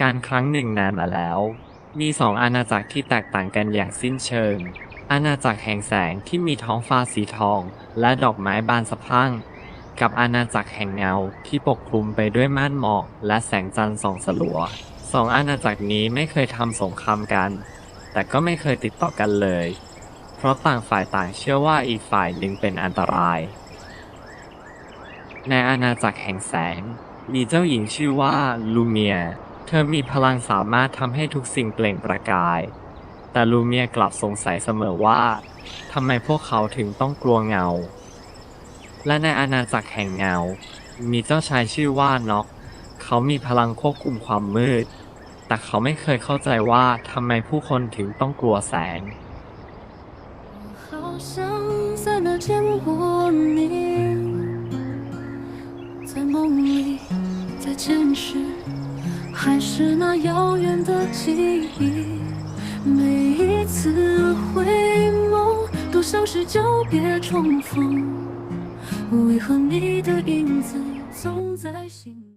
การครั้งหนึ่งนานมาแล้ว มีสองอาณาจักรที่แตกต่างกันอย่างสิ้นเชิง อาณาจักรแห่งแสงที่มีท้องฟ้าสีทอง และดอกไม้บานสะพรั่ง กับอาณาจักรแห่งเงาที่ปกคลุมไปด้วยม่านหมอกและแสงจันทร์ส่องสลัวสองอาณาจักรนี้ไม่เคยทำสงครามกัน แต่ก็ไม่เคยติดต่อกันเลย เพราะต่างฝ่ายต่างเชื่อว่าอีกฝ่ายหนึ่งเป็นอันตราย ในอาณาจักรแห่งแสง มีเจ้าหญิงชื่อว่าลูเมีย เธอมีพลังสามารถทำให้ทุกสิ่งเปล่งประกาย แต่ลูเมียกลับสงสัยเสมอว่าทำไมพวกเขาถึงต้องกลัวเงา และในอาณาจักรแห่งเงา มีเจ้าชายชื่อว่าน็อก เขามีพลังควบคุมความมืด แต่เขาไม่เคยเข้าใจว่าทำไมผู้คนถึงต้องกลัวแสง 好像在哪见过你，在梦里，在前世， 还是那遥远的记忆。每一次回眸，都像是久别重逢。为何你的影子总在心？